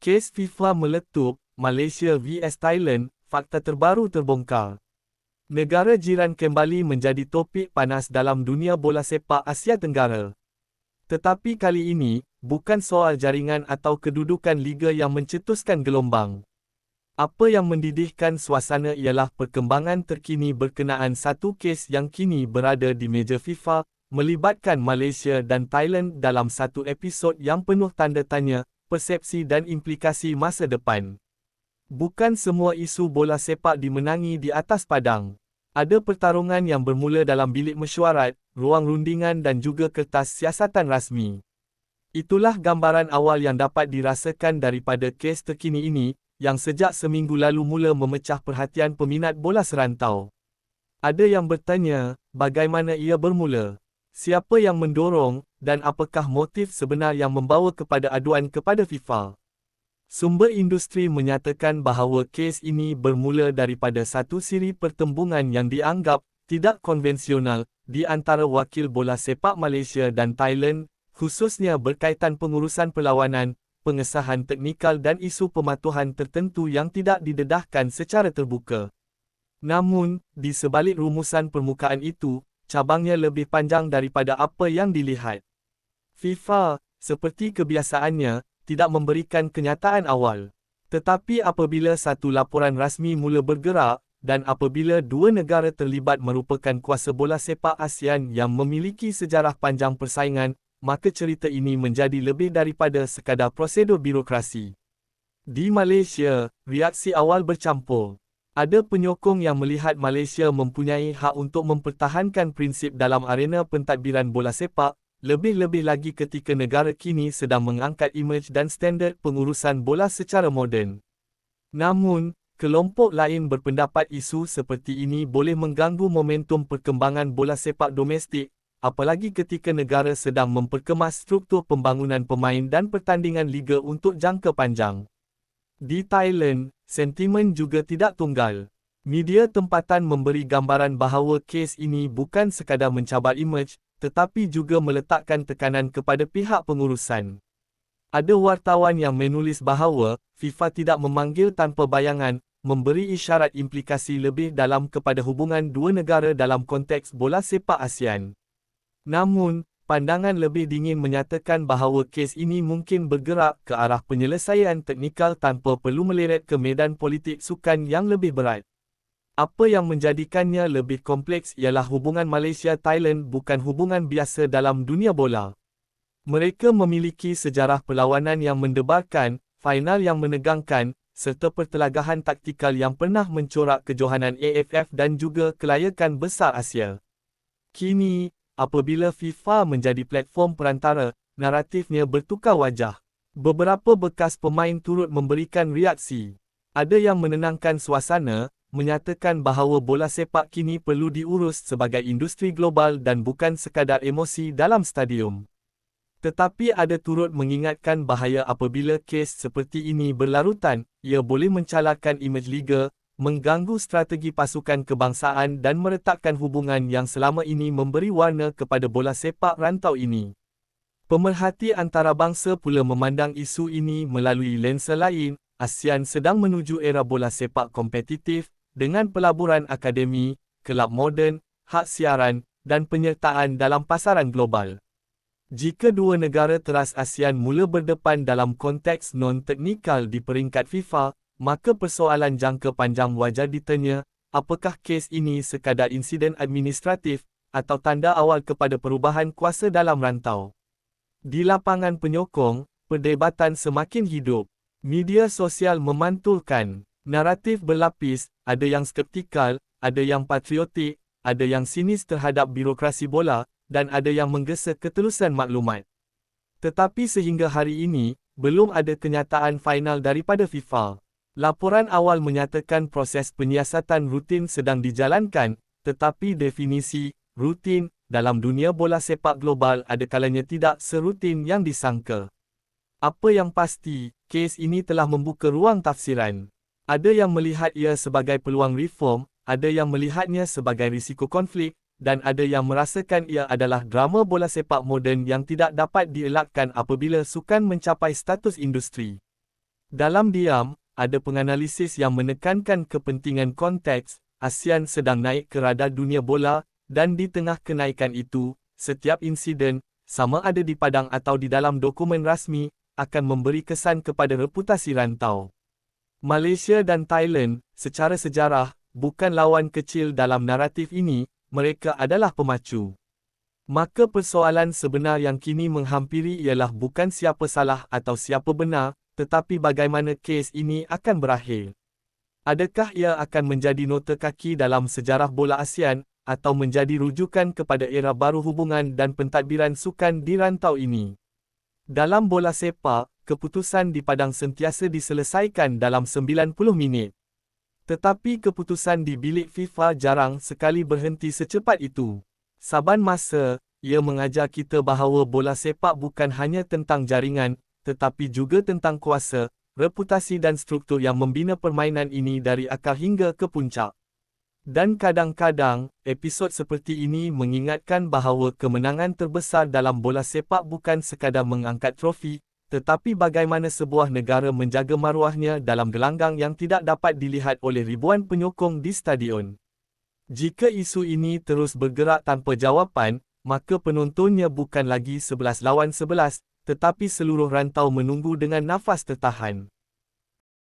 Kes FIFA meletup, Malaysia vs Thailand, fakta terbaru terbongkar. Negara jiran kembali menjadi topik panas dalam dunia bola sepak Asia Tenggara. Tetapi kali ini, bukan soal jaringan atau kedudukan liga yang mencetuskan gelombang. Apa yang mendidihkan suasana ialah perkembangan terkini berkenaan satu kes yang kini berada di meja FIFA, melibatkan Malaysia dan Thailand dalam satu episod yang penuh tanda tanya, persepsi dan implikasi masa depan. Bukan semua isu bola sepak dimenangi di atas padang. Ada pertarungan yang bermula dalam bilik mesyuarat, ruang rundingan dan juga kertas siasatan rasmi. Itulah gambaran awal yang dapat dirasakan daripada kes terkini ini, yang sejak seminggu lalu mula memecah perhatian peminat bola serantau. Ada yang bertanya, bagaimana ia bermula? Siapa yang mendorong, dan apakah motif sebenar yang membawa kepada aduan kepada FIFA? Sumber industri menyatakan bahawa kes ini bermula daripada satu siri pertembungan yang dianggap tidak konvensional di antara wakil bola sepak Malaysia dan Thailand, khususnya berkaitan pengurusan perlawanan, pengesahan teknikal dan isu pematuhan tertentu yang tidak didedahkan secara terbuka. Namun, di sebalik rumusan permukaan itu, cabangnya lebih panjang daripada apa yang dilihat. FIFA, seperti kebiasaannya, tidak memberikan kenyataan awal. Tetapi apabila satu laporan rasmi mula bergerak, dan apabila dua negara terlibat merupakan kuasa bola sepak ASEAN yang memiliki sejarah panjang persaingan, maka cerita ini menjadi lebih daripada sekadar prosedur birokrasi. Di Malaysia, reaksi awal bercampur. Ada penyokong yang melihat Malaysia mempunyai hak untuk mempertahankan prinsip dalam arena pentadbiran bola sepak, lebih-lebih lagi ketika negara kini sedang mengangkat imej dan standard pengurusan bola secara moden. Namun, kelompok lain berpendapat isu seperti ini boleh mengganggu momentum perkembangan bola sepak domestik, apalagi ketika negara sedang memperkemas struktur pembangunan pemain dan pertandingan liga untuk jangka panjang. Di Thailand, sentimen juga tidak tunggal. Media tempatan memberi gambaran bahawa kes ini bukan sekadar mencabar imej, tetapi juga meletakkan tekanan kepada pihak pengurusan. Ada wartawan yang menulis bahawa FIFA tidak memanggil tanpa bayangan, memberi isyarat implikasi lebih dalam kepada hubungan dua negara dalam konteks bola sepak ASEAN. Namun, pandangan lebih dingin menyatakan bahawa kes ini mungkin bergerak ke arah penyelesaian teknikal tanpa perlu meleret ke medan politik sukan yang lebih berat. Apa yang menjadikannya lebih kompleks ialah hubungan Malaysia-Thailand bukan hubungan biasa dalam dunia bola. Mereka memiliki sejarah perlawanan yang mendebarkan, final yang menegangkan, serta pertelagahan taktikal yang pernah mencorak kejohanan AFF dan juga kelayakan besar Asia. Kini, apabila FIFA menjadi platform perantara, naratifnya bertukar wajah. Beberapa bekas pemain turut memberikan reaksi. Ada yang menenangkan suasana, menyatakan bahawa bola sepak kini perlu diurus sebagai industri global dan bukan sekadar emosi dalam stadium. Tetapi ada turut mengingatkan bahaya apabila kes seperti ini berlarutan, ia boleh mencalahkan imej liga, mengganggu strategi pasukan kebangsaan dan meretakkan hubungan yang selama ini memberi warna kepada bola sepak rantau ini. Pemerhati antarabangsa pula memandang isu ini melalui lensa lain, ASEAN sedang menuju era bola sepak kompetitif, dengan pelaburan akademi, kelab moden, hak siaran, dan penyertaan dalam pasaran global. Jika dua negara teras ASEAN mula berdepan dalam konteks non-teknikal di peringkat FIFA, maka persoalan jangka panjang wajar ditanya, apakah kes ini sekadar insiden administratif, atau tanda awal kepada perubahan kuasa dalam rantau. Di lapangan penyokong, perdebatan semakin hidup. Media sosial memantulkan Naratif berlapis, ada yang skeptikal, ada yang patriotik, ada yang sinis terhadap birokrasi bola, dan ada yang menggesa ketelusan maklumat. Tetapi sehingga hari ini, belum ada kenyataan final daripada FIFA. Laporan awal menyatakan proses penyiasatan rutin sedang dijalankan, tetapi definisi rutin dalam dunia bola sepak global ada kalanya tidak serutin yang disangka. Apa yang pasti, kes ini telah membuka ruang tafsiran. Ada yang melihat ia sebagai peluang reform, ada yang melihatnya sebagai risiko konflik, dan ada yang merasakan ia adalah drama bola sepak moden yang tidak dapat dielakkan apabila sukan mencapai status industri. Dalam diam, ada penganalisis yang menekankan kepentingan konteks, ASEAN sedang naik ke radar dunia bola, dan di tengah kenaikan itu, setiap insiden, sama ada di padang atau di dalam dokumen rasmi, akan memberi kesan kepada reputasi rantau. Malaysia dan Thailand, secara sejarah, bukan lawan kecil dalam naratif ini, mereka adalah pemacu. Maka persoalan sebenar yang kini menghampiri ialah bukan siapa salah atau siapa benar, tetapi bagaimana kes ini akan berakhir. Adakah ia akan menjadi nota kaki dalam sejarah bola ASEAN atau menjadi rujukan kepada era baru hubungan dan pentadbiran sukan di rantau ini? Dalam bola sepak, keputusan di padang sentiasa diselesaikan dalam 90 minit. Tetapi keputusan di bilik FIFA jarang sekali berhenti secepat itu. Saban masa, ia mengajar kita bahawa bola sepak bukan hanya tentang jaringan, tetapi juga tentang kuasa, reputasi dan struktur yang membina permainan ini dari akar hingga ke puncak. Dan kadang-kadang, episod seperti ini mengingatkan bahawa kemenangan terbesar dalam bola sepak bukan sekadar mengangkat trofi, tetapi bagaimana sebuah negara menjaga maruahnya dalam gelanggang yang tidak dapat dilihat oleh ribuan penyokong di stadion. Jika isu ini terus bergerak tanpa jawapan, maka penontonnya bukan lagi 11 lawan 11, tetapi seluruh rantau menunggu dengan nafas tertahan.